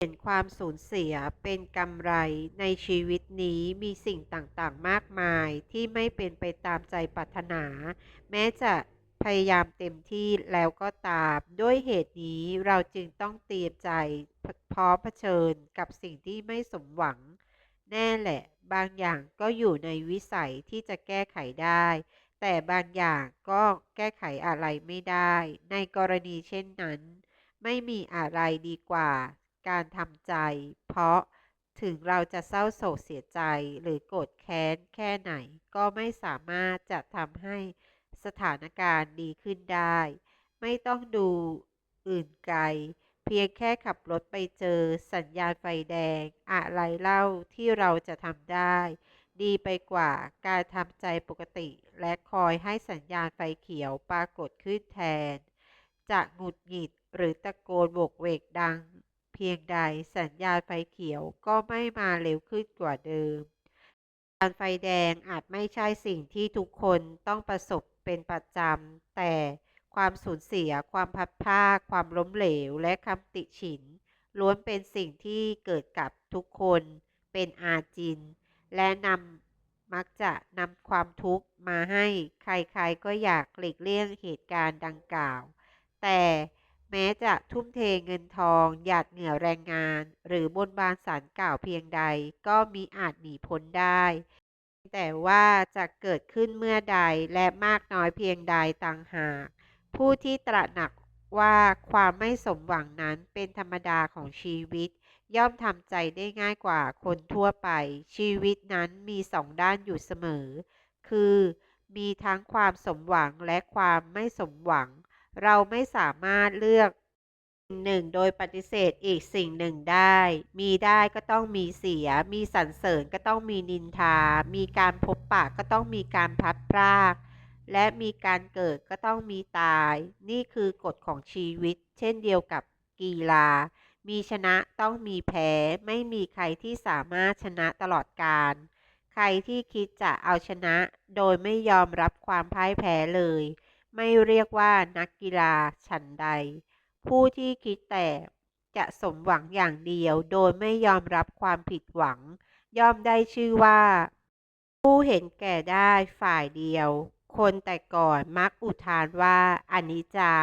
เห็นความสูญเสียเป็นกำไรในชีวิตนี้มีสิ่งต่างๆ มากมายที่ไม่เป็นไปตามใจปรารถนา แม้จะพยายามเต็มที่แล้วก็ตาม ด้วยเหตุนี้เราจึงต้องเตรียมใจพร้อมเผชิญกับสิ่งที่ไม่สมหวัง แน่แหละ บางอย่างก็อยู่ในวิสัยที่จะแก้ไขได้ แต่บางอย่างก็แก้ไขอะไรไม่ได้ ในกรณีเช่นนั้น ไม่มีอะไรดีกว่า การทำใจ เพราะถึงเราจะเศร้าโศกเสียใจหรือโกรธแค้นแค่ไหน ก็ไม่สามารถจะทำให้สถานการณ์ดีขึ้นได้ ไม่ต้องดูอื่นไกล เพียงแค่ขับรถไปเจอสัญญาณไฟแดง อะไรเล่าที่เราจะทำได้ ดีไปกว่าการทำใจปกติ และคอยให้สัญญาณไฟเขียวปรากฏขึ้นแทน จะหงุดหงิดหรือตะโกนโวกเวกดัง พียงใดสัญญาณไฟเขียวก็ไม่มาเร็วขึ้นกว่าเดิม การไฟแดงอาจไม่ใช่สิ่งที่ทุกคนต้องประสบเป็นประจำ แต่ความสูญเสีย ความพัดพลาดความล้มเหลว และคำติฉิน ล้วนเป็นสิ่งที่เกิดกับทุกคน เป็นอาจิน และนำมักจะนำความทุกข์มาให้ใครๆก็อยากหลีกเลี่ยงเหตุการณ์ดังกล่าว แต่ แม้จะทุ่มเทเงินทอง หยาดเหงื่อแรงงาน หรือบนบานสารกล่าวเพียงใด ก็มิอาจหนีพ้นได้ แต่ว่าจะเกิดขึ้นเมื่อใดและมากน้อยเพียงใดต่างหาก ผู้ที่ตระหนักว่าความไม่สมหวังนั้นเป็นธรรมดาของชีวิต ย่อมทำใจได้ง่ายกว่าคนทั่วไป ชีวิตนั้นมีสองด้านอยู่เสมอ คือ มีทั้งความสมหวังและความไม่สมหวัง เราไม่สามารถเลือกสิ่งหนึ่งโดยปฏิเสธอีกสิ่งหนึ่งได้ มีได้ก็ต้องมีเสีย มีสรรเสริญก็ต้องมีนินทา มีการพบปะก็ต้องมีการพลัดพราก และมีการเกิดก็ต้องมีตาย นี่คือกฎของชีวิต เช่นเดียวกับกีฬา มีชนะต้องมีแพ้ ไม่มีใครที่สามารถชนะตลอดกาลใครที่คิดจะเอาชนะ โดยไม่ยอมรับความพ่ายแพ้เลย ไม่เรียกว่านักกีฬาฉันใด ผู้ที่คิดแต่จะสมหวังอย่างเดียวโดยไม่ยอมรับความผิดหวัง ย่อมได้ชื่อว่า ผู้เห็นแก่ได้ฝ่ายเดียว คนแต่ก่อนมักอุทานว่าอนิจจา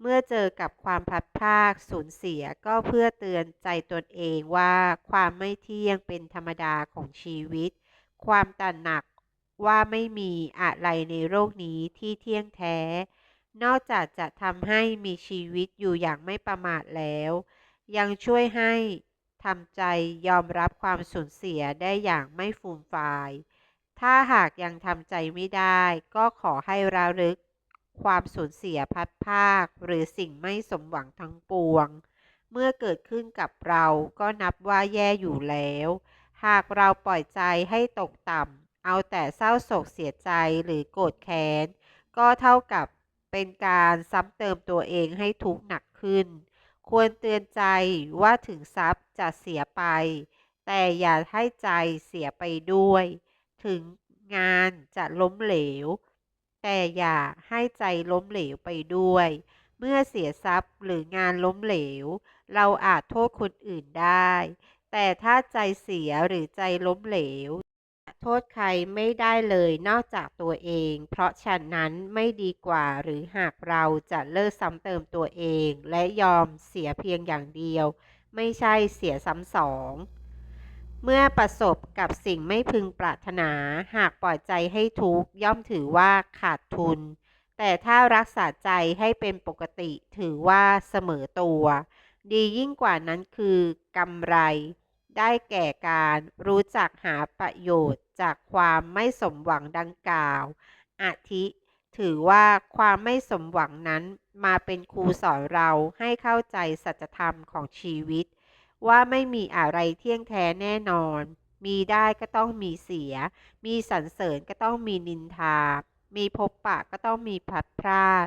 เมื่อเจอกับความพลัดพรากสูญเสียก็เพื่อเตือนใจตนเองว่าความไม่เที่ยงเป็นธรรมดาของชีวิต ความตระหนัก ว่าไม่มีอะไรในโลกนี้ที่เที่ยงแท้ นอกจากจะทำให้มีชีวิตอยู่อย่างไม่ประมาทแล้ว ยังช่วยให้ทำใจยอมรับความสูญเสียได้อย่างไม่ฟูมฟาย ถ้าหากยังทำใจไม่ได้ ก็ขอให้ระลึก ความสูญเสียพัดภาค หรือสิ่งไม่สมหวังทั้งปวง เมื่อเกิดขึ้นกับเราก็นับว่าแย่อยู่แล้ว หากเราปล่อยใจให้ตกต่ำ เอาแต่เศร้าโศกเสียใจหรือโกรธแค้น ก็เท่ากับเป็นการซ้ำเติมตัวเองให้ทุกข์หนักขึ้น ควรเตือนใจว่าถึงทรัพย์จะเสียไป แต่อย่าให้ใจเสียไปด้วย ถึงงานจะล้มเหลว แต่อย่าให้ใจล้มเหลวไปด้วย เมื่อเสียทรัพย์หรืองานล้มเหลว เราอาจโทษคนอื่นได้ แต่ถ้าใจเสียหรือใจล้มเหลว โทษใครไม่ได้เลยนอกจากตัวเอง เพราะฉะนั้นไม่ดีกว่าหรือหากเราจะเลิกซ้ำเติมตัวเอง และยอมเสียเพียงอย่างเดียว ไม่ใช่เสียซ้ำสองเมื่อประสบกับสิ่งไม่พึงปรารถนา หากปล่อยใจให้ทุกข์ย่อมถือว่าขาดทุน แต่ถ้ารักษาใจให้เป็นปกติถือว่าเสมอตัว ดียิ่งกว่านั้นคือกำไร ได้แก่การรู้จักหาประโยชน์จากความไม่สมหวังดังกล่าว อาทิ ถือว่าความไม่สมหวังนั้นมาเป็นครูสอนเราให้เข้าใจสัจธรรมของชีวิต ว่าไม่มีอะไรเที่ยงแท้แน่นอน มีได้ก็ต้องมีเสีย มีสรรเสริญก็ต้องมีนินทา มีพบปะก็ต้องมีพลัดพราก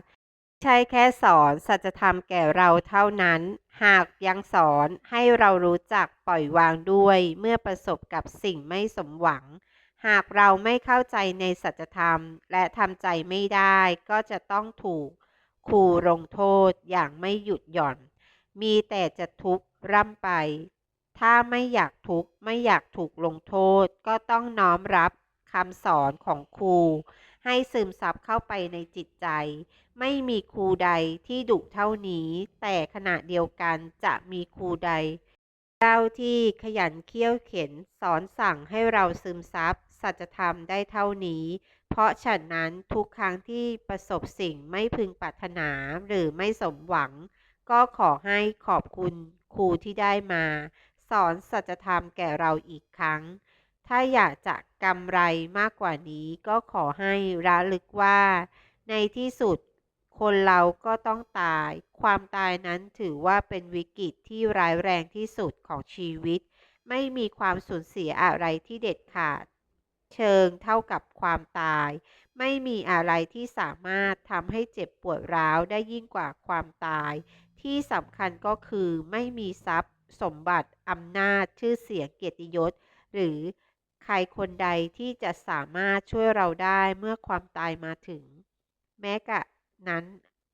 ใช่แค่สอนสัจธรรมแก่เราเท่านั้น หากยังสอนให้เรารู้จักปล่อยวางด้วยเมื่อประสบกับสิ่งไม่สมหวัง หากเราไม่เข้าใจในสัจธรรมและทำใจไม่ได้ก็จะต้องถูกครูลงโทษอย่างไม่หยุดหย่อน มีแต่จะทุกข์ร่ำไป ถ้าไม่อยากทุกข์ไม่อยากถูกลงโทษ ก็ต้องน้อมรับคำสอนของครู ให้ซึมซับเข้าไปในจิตใจ ไม่มีครูใดที่ดุเท่านี้ แต่ขณะเดียวกันจะมีครูใด เจ้าที่ขยันเคี่ยวเข็นสอนสั่งให้เราซึมซับสัจธรรมได้เท่านี้ เพราะฉะนั้นทุกครั้งที่ประสบสิ่งไม่พึงปรารถนาหรือไม่สมหวัง ก็ขอให้ขอบคุณครูที่ได้มา สอนสัจธรรมแก่เราอีกครั้ง ถ้าอยากจะกำไรมากกว่านี้ก็ขอให้ระลึกว่า ในที่สุดคนเราก็ต้องตาย ความตายนั้นถือว่าเป็นวิกฤตที่ร้ายแรงที่สุดของชีวิต ไม่มีความสูญเสียอะไรที่เด็ดขาด เชิงเท่ากับความตาย ไม่มีอะไรที่สามารถทำให้เจ็บปวดร้าวได้ยิ่งกว่าความตาย ที่สำคัญก็คือไม่มีทรัพย์ สมบัติอำนาจ ชื่อเสียงเกียรติยศ หรือ ใครคนใดที่จะสามารถช่วยเราได้เมื่อความตายมาถึง แม้กะนั้น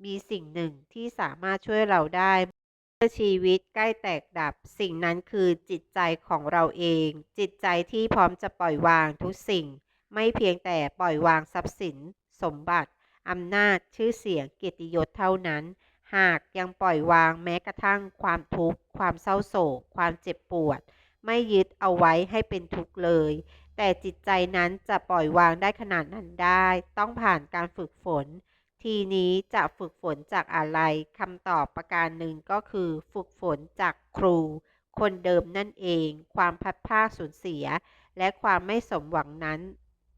มีสิ่งหนึ่งที่สามารถช่วยเราได้เมื่อชีวิตใกล้แตกดับ สิ่งนั้นคือจิตใจของเราเอง จิตใจที่พร้อมจะปล่อยวางทุกสิ่ง ไม่เพียงแต่ปล่อยวางทรัพย์สิน สมบัติอำนาจชื่อเสียงเกียรติยศเท่านั้น หากยังปล่อยวางแม้กระทั่งความทุกข์ ความเศร้าโศก ความเจ็บปวด ไม่ยึดเอาไว้ให้เป็นทุกข์เลย แต่จิตใจนั้นจะปล่อยวางได้ขนาดนั้นได้ ต้องผ่านการฝึกฝน ทีนี้จะฝึกฝนจากอะไรคำตอบประการหนึ่งก็คือ ฝึกฝนจากครู คนเดิมนั่นเอง ความพัดพลาดสูญเสีย และความไม่สมหวังนั้น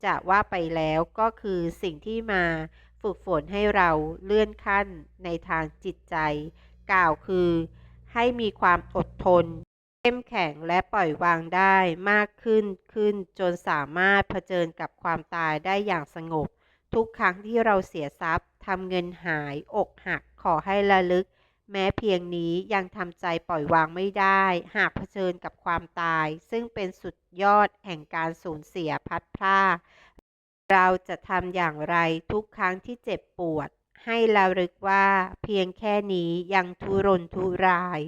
จะว่าไปแล้วก็คือสิ่งที่มาฝึกฝนให้เราเลื่อนขั้นในทางจิตใจ กล่าวคือ ให้มีความอดทน เข้มแข็งและปล่อยวางได้มากขึ้นขึ้นจนสามารถเผชิญกับความตายได้อย่างสงบ ทุกครั้งที่เราเสียทรัพย์ทำเงินหายอกหักขอให้ระลึก แม้เพียงนี้ยังทำใจปล่อยวางไม่ได้ หากเผชิญกับความตาย ซึ่งเป็นสุดยอดแห่งการสูญเสียพัดพรากเราจะทำอย่างไรทุกครั้งที่เจ็บปวด ให้ระลึกว่าเพียงแค่นี้ยังทุรนทุราย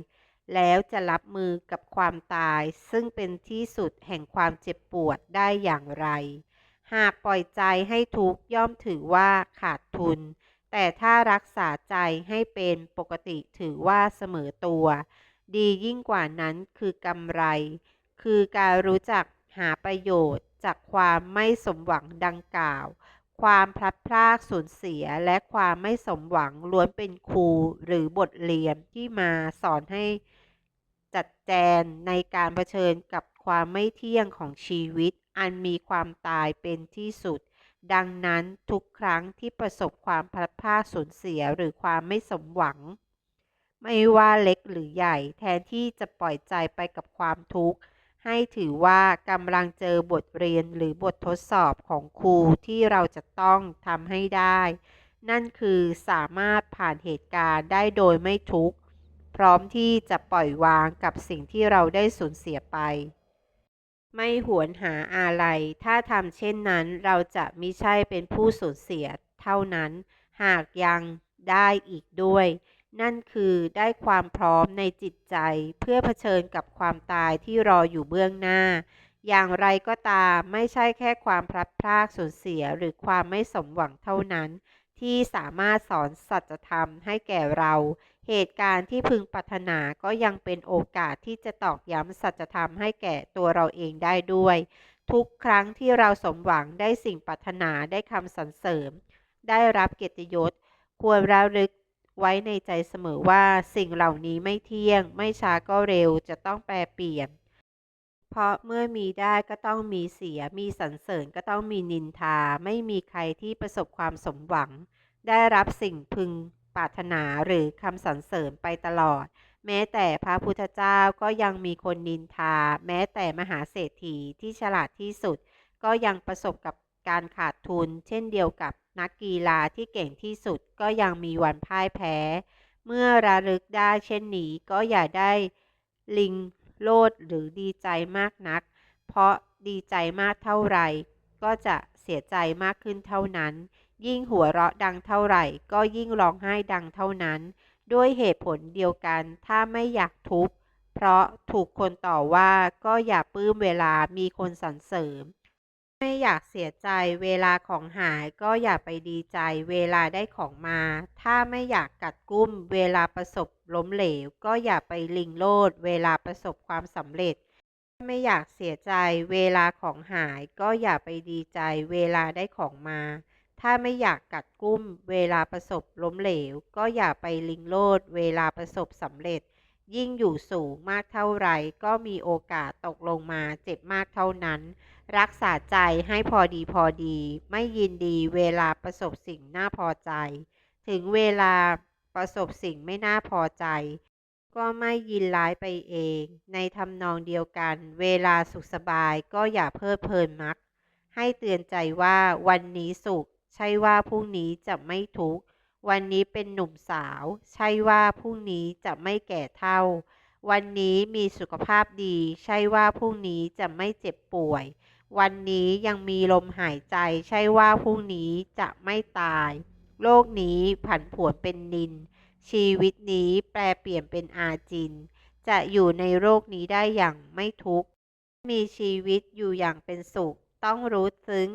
แล้วจะรับมือกับความตายซึ่งเป็นที่สุดแห่งความเจ็บปวดได้อย่างไร หากปล่อยใจให้ทุกย่อมถือว่าขาดทุน แต่ถ้ารักษาใจให้เป็นปกติถือว่าเสมอตัว ดียิ่งกว่านั้นคือกำไร คือการรู้จักหาประโยชน์จากความไม่สมหวังดังกล่าว ความพลัดพรากสูญเสียและความไม่สมหวังล้วนเป็นครูหรือบทเรียนที่มาสอนให้ จัดแจงในการเผชิญกับความไม่เที่ยงของชีวิต อันมีความตายเป็นที่สุด ดังนั้นทุกครั้งที่ประสบความพลัดพรากสูญเสียหรือความไม่สมหวัง ไม่ว่าเล็กหรือใหญ่ แทนที่จะปล่อยใจไปกับความทุกข์ ให้ถือว่ากำลังเจอบทเรียนหรือบททดสอบของครูที่เราจะต้องทำให้ได้ นั่นคือสามารถผ่านเหตุการณ์ได้โดยไม่ทุกข์ พร้อมที่จะปล่อยวางกับสิ่งที่เราได้สูญเสียไป ไม่หวนหาอะไร ถ้าทำเช่นนั้นเราจะมิใช่เป็นผู้สูญเสียเท่านั้น หากยังได้อีกด้วย นั่นคือได้ความพร้อมในจิตใจ เพื่อเผชิญกับความตายที่รออยู่เบื้องหน้า อย่างไรก็ตามไม่ใช่แค่ความพลัดพรากสูญเสียหรือความไม่สมหวังเท่านั้นที่สามารถสอนสัจธรรมให้แก่เรา เหตุการณ์ที่พึงปรารถนาก็ยังเป็นโอกาสที่จะตอกย้ำสัจธรรมให้แก่ตัวเราเองได้ด้วย ทุกครั้งที่เราสมหวังได้สิ่งปรารถนาได้คำสรรเสริญได้รับเกียรติยศ ควรระลึกไว้ในใจเสมอว่าสิ่งเหล่านี้ไม่เที่ยง ไม่ช้าก็เร็วจะต้องแปรเปลี่ยน เพราะเมื่อมีได้ก็ต้องมีเสีย มีสรรเสริญก็ต้องมีนินทา ไม่มีใครที่ประสบความสมหวัง ได้รับสิ่งพึง ปรารถนาหรือคำสรรเสริญไปตลอด แม้แต่พระพุทธเจ้าก็ยังมีคนนินทา แม้แต่มหาเศรษฐีที่ฉลาดที่สุด ก็ยังประสบกับการขาดทุน เช่นเดียวกับนักกีฬาที่เก่งที่สุดก็ยังมีวันพ่ายแพ้ เมื่อระลึกได้เช่นนี้ก็อย่าได้ลิงโลดหรือดีใจมากนัก เพราะดีใจมากเท่าไหร่ก็จะเสียใจมากขึ้นเท่านั้น ยิ่งหัวเราะดังเท่าไหร่ ก็ยิ่งร้องไห้ดังเท่านั้น ด้วยเหตุผลเดียวกัน ถ้าไม่อยากทุกข์เพราะถูกคนต่อว่าก็อย่าปลื้มเวลามีคนสรรเสริญไม่อยากเสียใจเวลาของหายก็อย่าไปดีใจเวลาได้ของมา ถ้าไม่อยากกัดกุ้ม เวลาประสบล้มเหลว ก็อย่าไปลิงโลด เวลาประสบความสำเร็จไม่อยากเสียใจเวลาของหายก็อย่าไปดีใจเวลาได้ของมา ถ้าไม่อยากกัดกุ้มเวลาประสบล้มเหลว ก็อย่าไปลิงโลดเวลาประสบสำเร็จ ยิ่งอยู่สูงมากเท่าไหร่ก็มีโอกาสตกลงมาเจ็บมากเท่านั้น รักษาใจให้พอดีพอดี ไม่ยินดีเวลาประสบสิ่งน่าพอใจ ถึงเวลาประสบสิ่งไม่น่าพอใจ ก็ไม่ยินร้ายไปเอง ในทำนองเดียวกัน เวลาสุขสบายก็อย่าเพลิดเพลินมัก ให้เตือนใจว่าวันนี้สุข ใช่ว่าพรุ่งนี้จะไม่ทุกข์ วันนี้เป็นหนุ่มสาว ใช่ว่าพรุ่งนี้จะไม่แก่เท่า วันนี้มีสุขภาพดี ใช่ว่าพรุ่งนี้จะไม่เจ็บป่วย วันนี้ยังมีลมหายใจ ใช่ว่าพรุ่งนี้จะไม่ตาย โลกนี้ผันผวนเป็นนิน ชีวิตนี้แปลเปลี่ยนเป็นอาจิน จะอยู่ในโลกนี้ได้อย่างไม่ทุกข์ มีชีวิตอยู่อย่างเป็นสุข ต้องรู้ซึ้ง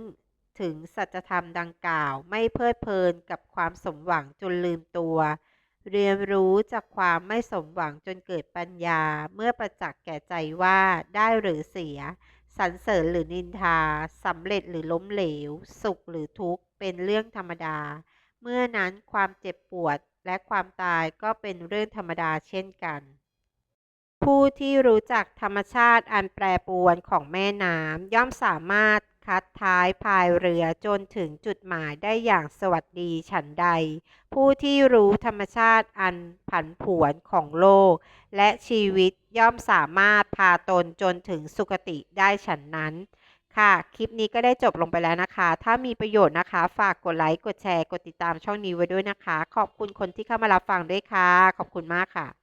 ถึงสัจธรรมดังกล่าว ไม่เพลิดเพลินกับความสมหวังจนลืมตัว เรียนรู้จากความไม่สมหวังจนเกิดปัญญา เมื่อประจักษ์แก่ใจว่าได้หรือเสียสรรเสริญหรือนินทาสำเร็จหรือล้มเหลว สุขหรือทุกข์เป็นเรื่องธรรมดา เมื่อนั้นความเจ็บปวดและความตายก็เป็นเรื่องธรรมดาเช่นกัน ผู้ที่รู้จักธรรมชาติอันแปรปรวนของแม่น้ำย่อมสามารถ คัดท้ายพายเรือจนถึงจุดหมายได้อย่างสวัสดีฉันใด ผู้ที่รู้ธรรมชาติอันผันผวนของโลก และชีวิตย่อมสามารถพาตนจนถึงสุคติได้ฉันนั้น ค่ะ คลิปนี้ก็ได้จบลงไปแล้วนะคะ ถ้ามีประโยชน์นะคะ ฝากกดไลค์ กดแชร์ กดติดตามช่องนี้ไว้ด้วยนะคะ ขอบคุณคนที่เข้ามารับฟังด้วยค่ะ ขอบคุณมากค่ะ